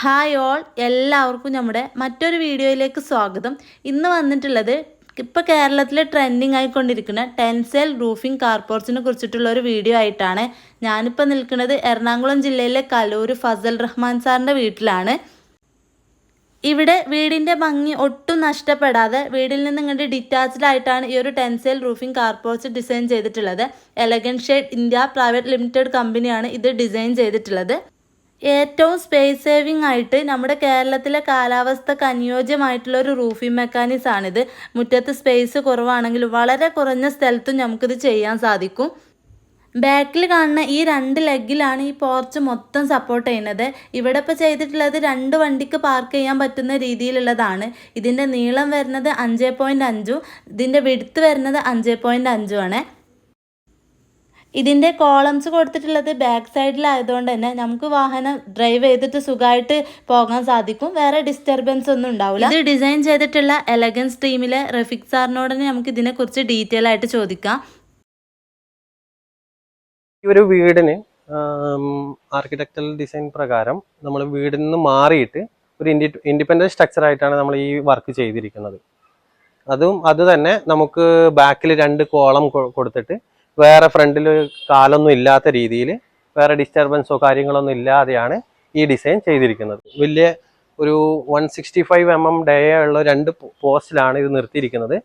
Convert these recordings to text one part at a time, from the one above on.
Hi all എല്ലാവർക്കും നമ്മുടെ മറ്റൊരു വീഡിയോയിലേക്ക് സ്വാഗതം. ഇന്ന് വന്നിട്ടുള്ളത് ഇപ്പോൾ കേരളത്തിൽ ട്രെൻഡിങ് ആയിക്കൊണ്ടിരിക്കുന്ന ടെൻസെൽ റൂഫിംഗ് കാർപോർട്സിനെ കുറിച്ചിട്ടുള്ള ഒരു വീഡിയോ ആയിട്ടാണ് ഞാനിപ്പോൾ നിൽക്കുന്നത്. എറണാകുളം ജില്ലയിലെ കലൂർ ഫസൽ റഹ്മാൻ സാറിന്റെ വീട്ടിലാണ്. ഇവിടെ വീടിന്റെ ഭംഗി ഒട്ടും നഷ്ടപ്പെടാതെ വീടിൽ നിന്ന് ഇങ്ങോട്ട് ഡിറ്റാച്ച്ഡ് ആയിട്ടാണ് ഈ ഒരു ടെൻസെൽ റൂഫിംഗ് കാർപോർട്സ് ഡിസൈൻ ചെയ്തിട്ടുള്ളത്. Elegant Shade India Private Limited കമ്പനിയാണ് ഇത് ഡിസൈൻ ചെയ്തിട്ടുള്ളത്. ഏറ്റവും സ്പേസ് സേവിംഗ് ആയിട്ട് നമ്മുടെ കേരളത്തിലെ കാലാവസ്ഥക്ക് അനുയോജ്യമായിട്ടുള്ള ഒരു റൂഫിംഗ് മെക്കാനിസം ആണിത്. മുറ്റത്ത് സ്പേസ് കുറവാണെങ്കിൽ വളരെ കുറഞ്ഞ സ്ഥലത്തും നമുക്കിത് ചെയ്യാൻ സാധിക്കും. ബാക്കിൽ കാണുന്ന ഈ രണ്ട് ലെഗിലാണ് ഈ പോർച്ച് മൊത്തം സപ്പോർട്ട് ചെയ്യുന്നത്. ഇവിടെ ഇപ്പോൾ ചെയ്തിട്ടുള്ളത് രണ്ട് വണ്ടിക്ക് പാർക്ക് ചെയ്യാൻ പറ്റുന്ന രീതിയിലുള്ളതാണ്. ഇതിന്റെ നീളം വരുന്നത് അഞ്ച് പോയിന്റ് അഞ്ചും ഇതിന്റെ വിടുത്ത് വരുന്നത് അഞ്ച് പോയിന്റ് അഞ്ചും ആണ്. ഇതിന്റെ കോളംസ് കൊടുത്തിട്ടുള്ളത് ബാക്ക് സൈഡിലായതുകൊണ്ട് തന്നെ നമുക്ക് വാഹനം ഡ്രൈവ് ചെയ്തിട്ട് സുഖമായിട്ട് പോകാൻ സാധിക്കും. വേറെ ഡിസ്റ്റർബൻസ് ഒന്നും ഉണ്ടാവില്ല ഇത് ഡിസൈൻ ചെയ്തിട്ടുള്ള എലഗൻസ് ടീമിലെ റഫിക് സാറിനോട് തന്നെ നമുക്ക് ഇതിനെക്കുറിച്ച് ഡീറ്റെയിൽ ആയിട്ട് ചോദിക്കാം. ഈ ഒരു വീടിന് ആർക്കിടെക്ചറൽ ഡിസൈൻ പ്രകാരം നമ്മൾ വീടിൽ നിന്ന് മാറിയിട്ട് ഒരു ഇൻഡി ഇൻഡിപെൻഡന്റ് സ്ട്രക്ചർ ആയിട്ടാണ് നമ്മൾ ഈ വർക്ക് ചെയ്തിരിക്കുന്നത്. അതും അത് തന്നെ നമുക്ക് ബാക്കിൽ രണ്ട് കോളം കൊടുത്തിട്ട് വേറെ ഫ്രണ്ടിൽ കാലൊന്നും ഇല്ലാത്ത രീതിയിൽ വേറെ ഡിസ്റ്റർബൻസോ കാര്യങ്ങളൊന്നും ഇല്ലാതെയാണ് ഈ ഡിസൈൻ ചെയ്തിരിക്കുന്നത്. വലിയ ഒരു one sixty five M M dia ഉള്ള രണ്ട് പോസ്റ്റിലാണ് ഇത് നിർത്തിയിരിക്കുന്നത്.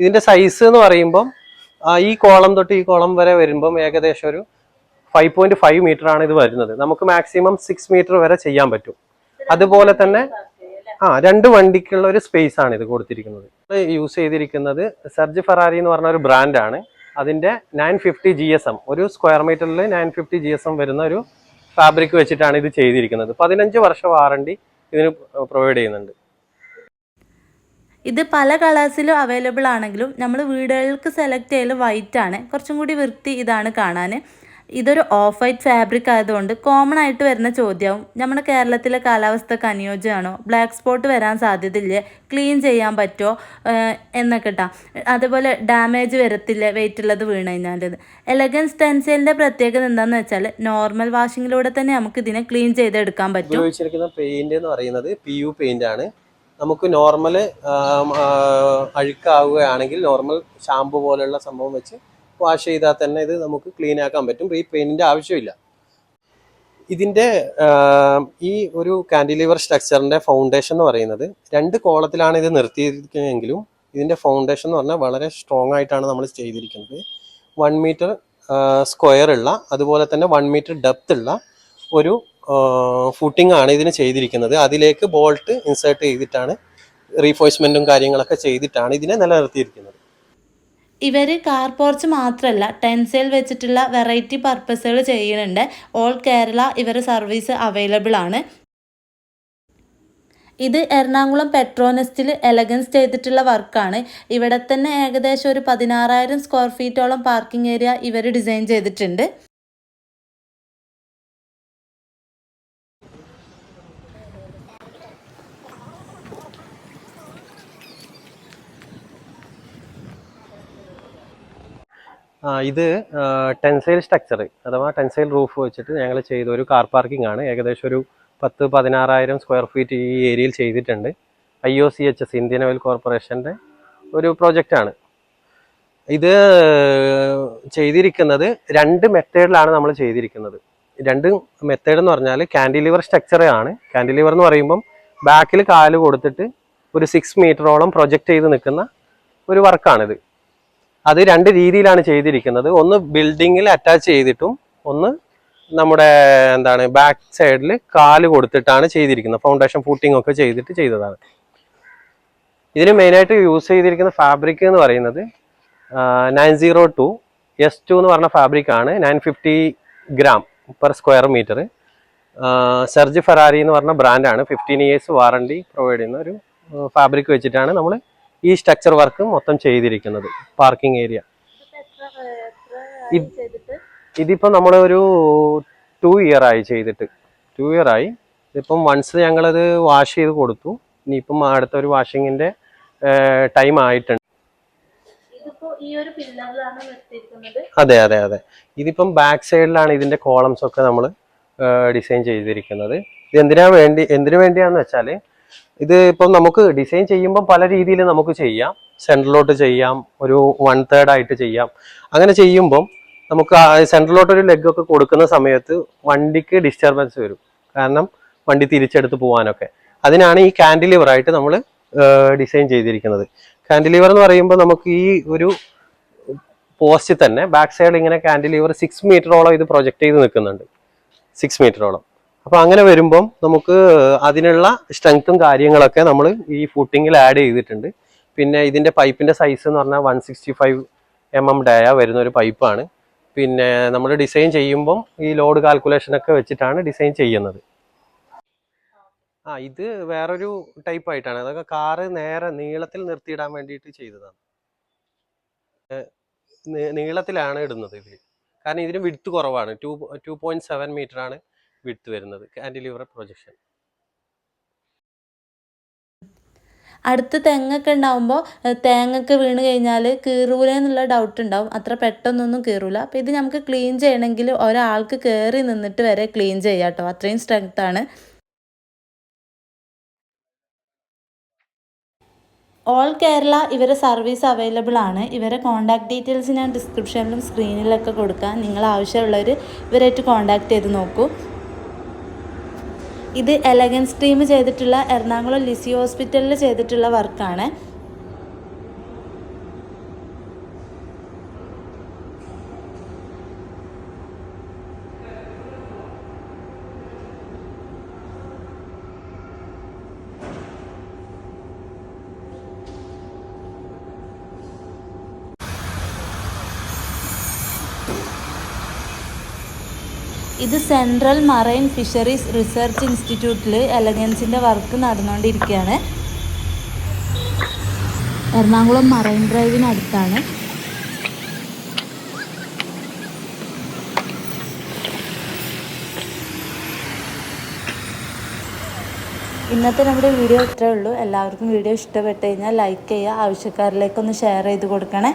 ഇതിന്റെ സൈസ് എന്ന് പറയുമ്പം ഈ കോളം തൊട്ട് ഈ കോളം വരെ വരുമ്പം ഏകദേശം ഒരു ഫൈവ് പോയിന്റ് ഫൈവ് മീറ്റർ ആണ് ഇത് വരുന്നത്. നമുക്ക് മാക്സിമം സിക്സ് മീറ്റർ വരെ ചെയ്യാൻ പറ്റും. അതുപോലെ തന്നെ ആ രണ്ട് വണ്ടിക്കുള്ള ഒരു സ്പേസ് ആണ് ഇത് കൊടുത്തിരിക്കുന്നത്. യൂസ് ചെയ്തിരിക്കുന്നത് സർജ് ഫെറാരി എന്ന് പറഞ്ഞ ഒരു ബ്രാൻഡാണ് അതിന്റെ nine fifty G S M ഒരു സ്ക്വയർ മീറ്ററിൽ nine fifty G S M വരുന്ന ഒരു ഫാബ്രിക് വെച്ചിട്ടാണ് ഇത് ചെയ്തിരിക്കുന്നത്. പതിനഞ്ച് വർഷം വാറണ്ടി ഇതിന് പ്രൊവൈഡ് ചെയ്യുന്നുണ്ട്. ഇത് പല കളേഴ്സിലും അവൈലബിൾ ആണെങ്കിലും നമ്മൾ വീടുകൾക്ക് സെലക്ട് ചെയ്യൽ വൈറ്റ് ആണ്. കുറച്ചും കൂടി വൃത്തി ഇതാണ് കാണാൻ ഇതൊരു ഓഫ് വൈറ്റ് ഫാബ്രിക് ആയതുകൊണ്ട് കോമൺ ആയിട്ട് വരുന്ന ചോദ്യവും നമ്മുടെ കേരളത്തിലെ കാലാവസ്ഥക്ക് അനുയോജ്യമാണോ ബ്ലാക്ക് സ്പോട്ട് വരാൻ സാധ്യതയില്ലേ? ക്ലീൻ ചെയ്യാൻ പറ്റുമോ? എന്നൊക്കെ കേട്ടോ അതുപോലെ ഡാമേജ് വരത്തില്ല? വെയിറ്റ് ഉള്ളത് വീണ് കഴിഞ്ഞാൽ എലഗൻസ് ടെൻസൈലിന്റെ പ്രത്യേകത എന്താണെന്ന് വെച്ചാൽ നോർമൽ വാഷിങ്ങിലൂടെ തന്നെ നമുക്ക് ഇതിനെ ക്ലീൻ ചെയ്തെടുക്കാൻ പറ്റും. പെയിന്റ് എന്ന് പറയുന്നത് പി യു പെയിന്റ് ആണ്. നമുക്ക് നോർമൽ അഴുക്കാവുകയാണെങ്കിൽ നോർമൽ ഷാമ്പു പോലെയുള്ള സംഭവം വെച്ച് വാഷ് ചെയ്താൽ തന്നെ ഇത് നമുക്ക് ക്ലീൻ ആക്കാൻ പറ്റും. ഈ പെയിന്റിന്റെ ആവശ്യമില്ല ഇതിന്റെ ഈ ഒരു കാൻഡിലിവർ സ്ട്രക്ചറിന്റെ ഫൗണ്ടേഷൻ എന്ന് പറയുന്നത് രണ്ട് കോളത്തിലാണ് ഇത് നിർത്തിയിരിക്കുന്നതെങ്കിലും ഇതിന്റെ ഫൗണ്ടേഷൻ എന്ന് പറഞ്ഞാൽ വളരെ സ്ട്രോങ് ആയിട്ടാണ് നമ്മൾ ചെയ്തിരിക്കുന്നത്. വൺ മീറ്റർ സ്ക്വയർ ഉള്ള അതുപോലെ തന്നെ വൺ മീറ്റർ ഡെപ്ത് ഉള്ള ഒരു ഫുട്ടിംഗ് ആണ് ഇതിന് ചെയ്തിരിക്കുന്നത്. അതിലേക്ക് ബോൾട്ട് ഇൻസേർട്ട് ചെയ്തിട്ടാണ് റീഫോഴ്സ്മെന്റും കാര്യങ്ങളൊക്കെ ചെയ്തിട്ടാണ് ഇതിനെ നിലനിർത്തിയിരിക്കുന്നത്. ഇവർ കാർ പോർച്ച് മാത്രമല്ല ടെൻസൈൽ വെച്ചിട്ടുള്ള വെറൈറ്റി പർപ്പസുകൾ ചെയ്യുന്നുണ്ട്. ഓൾ കേരള ഇവർ സർവീസ് അവൈലബിൾ ആണ്. ഇത് എറണാകുളം പെട്രോനെസ്റ്റിൽ എലഗൻസ് ചെയ്തിട്ടുള്ള വർക്കാണ് ഇവിടെ തന്നെ ഏകദേശം ഒരു പതിനാറായിരം സ്ക്വയർ ഫീറ്റോളം പാർക്കിംഗ് ഏരിയ ഇവർ ഡിസൈൻ ചെയ്തിട്ടുണ്ട്. ഇത് ടെൻസൈൽ സ്ട്രക്ചർ അഥവാ ടെൻസൈൽ റൂഫ് വെച്ചിട്ട് ഞങ്ങൾ ചെയ്ത ഒരു കാർ പാർക്കിംഗ് ആണ്. ഏകദേശം ഒരു പത്ത് പതിനാറായിരം സ്ക്വയർ ഫീറ്റ് ഈ ഏരിയയിൽ ചെയ്തിട്ടുണ്ട്. I O C H S Indian Oil കോർപ്പറേഷന്റെ ഒരു പ്രോജക്റ്റാണ് ഇത് ചെയ്തിരിക്കുന്നത് രണ്ട് മെത്തേഡിലാണ് നമ്മൾ ചെയ്തിരിക്കുന്നത്. രണ്ട് മെത്തേഡ് എന്ന് പറഞ്ഞാൽ കാൻഡിലിവർ സ്ട്രക്ചർ ആണ്. കാൻഡിലിവർ എന്ന് പറയുമ്പം ബാക്കിൽ കാൽ കൊടുത്തിട്ട് ഒരു സിക്സ് മീറ്ററോളം പ്രൊജക്റ്റ് ചെയ്ത് നിൽക്കുന്ന ഒരു വർക്കാണിത് അത് രണ്ട് രീതിയിലാണ് ചെയ്തിരിക്കുന്നത്. ഒന്ന് ബിൽഡിങ്ങിൽ അറ്റാച്ച് ചെയ്തിട്ടും ഒന്ന് നമ്മുടെ എന്താണ് ബാക്ക് സൈഡിൽ കാൽ കൊടുത്തിട്ടാണ് ചെയ്തിരിക്കുന്നത്. ഫൗണ്ടേഷൻ ഫൂട്ടിംഗ് ഒക്കെ ചെയ്തിട്ട് ചെയ്തതാണ്. ഇതിന് മെയിനായിട്ട് യൂസ് ചെയ്തിരിക്കുന്ന ഫാബ്രിക് എന്ന് പറയുന്നത് nine zero two S two എന്ന് പറഞ്ഞ ഫാബ്രിക് ആണ്. Nine fifty gram per square metre Serge Ferrari എന്ന് പറഞ്ഞ ബ്രാൻഡാണ് ഫിഫ്റ്റീൻ ഇയേഴ്സ് വാറണ്ടി പ്രൊവൈഡ് ചെയ്യുന്ന ഒരു ഫാബ്രിക് വെച്ചിട്ടാണ് നമ്മൾ ഈ സ്ട്രക്ചർ വർക്ക് മൊത്തം ചെയ്തിരിക്കുന്നത്. പാർക്കിംഗ് ഏരിയ ഇതിപ്പോൾ നമ്മൾ ഒരു ടു ഇയർ ആയി ചെയ്തിട്ട്. ടു ഇയർ ആയി. ഇതിപ്പം വൺസ് ഞങ്ങളത് വാഷ് ചെയ്ത് കൊടുത്തു. ഇനിയിപ്പം അടുത്ത ഒരു വാഷിങ്ങിന്റെ ടൈം ആയിട്ടുണ്ട്. ഇതിപ്പോ അതെ അതെ അതെ. ഇതിപ്പം ബാക്ക് സൈഡിലാണ് ഇതിന്റെ കോളംസ് ഒക്കെ നമ്മൾ ഡിസൈൻ ചെയ്തിരിക്കുന്നത്. ഇത് എന്തിനാ വേണ്ടി എന്തിനു വേണ്ടിയാന്ന് വെച്ചാൽ ഇത് ഇപ്പം നമുക്ക് ഡിസൈൻ ചെയ്യുമ്പോൾ പല രീതിയിൽ നമുക്ക് ചെയ്യാം. സെൻട്രലോട്ട് ചെയ്യാം. ഒരു വൺ തേർഡ് ആയിട്ട് ചെയ്യാം. അങ്ങനെ ചെയ്യുമ്പം നമുക്ക് സെൻട്രലോട്ട് ഒരു ലെഗ് ഒക്കെ കൊടുക്കുന്ന സമയത്ത് വണ്ടിക്ക് ഡിസ്റ്റർബൻസ് വരും. കാരണം വണ്ടി തിരിച്ചെടുത്ത് പോകാനൊക്കെ അതിനാണ് ഈ കാൻഡിലിവർ ആയിട്ട് നമ്മൾ ഡിസൈൻ ചെയ്തിരിക്കുന്നത്. കാൻഡിലിവർ എന്ന് പറയുമ്പോൾ നമുക്ക് ഈ ഒരു പോസ്റ്റ് തന്നെ ബാക്ക് സൈഡ് ഇങ്ങനെ കാൻഡിലിവർ സിക്സ് മീറ്ററോളം ഇത് പ്രൊജക്ട് ചെയ്ത് നിൽക്കുന്നുണ്ട്. സിക്സ് മീറ്ററോളം അപ്പൊ അങ്ങനെ വരുമ്പം നമുക്ക് അതിനുള്ള സ്ട്രെങ്ത്തും കാര്യങ്ങളൊക്കെ നമ്മൾ ഈ ഫുട്ടിങ്ങിൽ ആഡ് ചെയ്തിട്ടുണ്ട്. പിന്നെ ഇതിന്റെ പൈപ്പിന്റെ സൈസ് എന്ന് പറഞ്ഞാൽ one sixty five M M dia വരുന്ന ഒരു പൈപ്പാണ് പിന്നെ നമ്മൾ ഡിസൈൻ ചെയ്യുമ്പം ഈ ലോഡ് കാൽക്കുലേഷൻ ഒക്കെ വെച്ചിട്ടാണ് ഡിസൈൻ ചെയ്യുന്നത്. ആ ഇത് വേറൊരു ടൈപ്പ് ആയിട്ടാണ്. അതൊക്കെ കാറ് നേരെ നീളത്തിൽ നിർത്തിയിടാൻ വേണ്ടിയിട്ട് ചെയ്തതാണ്. നീളത്തിലാണ് ഇടുന്നത് ഇതിൽ കാരണം ഇതിന് വിടുത്ത് കുറവാണ്. Two two point seven metre width വരുന്നത് കാൻഡിലിവർ പ്രൊജക്ഷൻ. അടുത്ത് തെങ്ങൊക്കെ ഉണ്ടാവുമ്പോൾ തേങ്ങൊക്കെ വീണ് കഴിഞ്ഞാൽ കീറൂല എന്നുള്ള ഡൗട്ട് ഉണ്ടാവും. അത്ര പെട്ടെന്നൊന്നും കീറൂല. അപ്പോൾ ഇത് നമുക്ക് ക്ലീൻ ചെയ്യണമെങ്കിൽ ഒരാൾക്ക് കയറി നിന്നിട്ട് വരെ ക്ലീൻ ചെയ്യാം കേട്ടോ. അത്രയും സ്ട്രെങ്ത് ആണ്. ഓൾ കേരള ഇവരെ സർവീസ് അവൈലബിൾ ആണ്. ഇവരെ കോൺടാക്ട് ഡീറ്റെയിൽസ് ഞാൻ ഡിസ്ക്രിപ്ഷനിലും സ്ക്രീനിലൊക്കെ കൊടുക്കാം. നിങ്ങൾ ആവശ്യമുള്ളവർ ഇവരായിട്ട് കോൺടാക്ട് ചെയ്ത് നോക്കൂ. ഇത് എലഗൻസ് ടീം ചെയ്തിട്ടുള്ള എറണാകുളം ലിസി ഹോസ്പിറ്റലിൽ ചെയ്തിട്ടുള്ള വർക്കാണ് ഇത് സെൻട്രൽ മറൈൻ ഫിഷറീസ് റിസർച്ച് ഇൻസ്റ്റിറ്റ്യൂട്ടിൽ എലഗൻസിന്റെ വർക്ക് നടന്നുകൊണ്ടിരിക്കുകയാണ്. എറണാകുളം മറൈൻ ഡ്രൈവിനടുത്താണ് ഇന്നത്തെ നമ്മുടെ വീഡിയോ ഇത്രയേ ഉള്ളൂ. എല്ലാവർക്കും വീഡിയോ ഇഷ്ടപ്പെട്ട് കഴിഞ്ഞാൽ ലൈക്ക് ചെയ്യുക ആവശ്യക്കാരിലേക്കൊന്ന് ഷെയർ ചെയ്ത് കൊടുക്കണേ.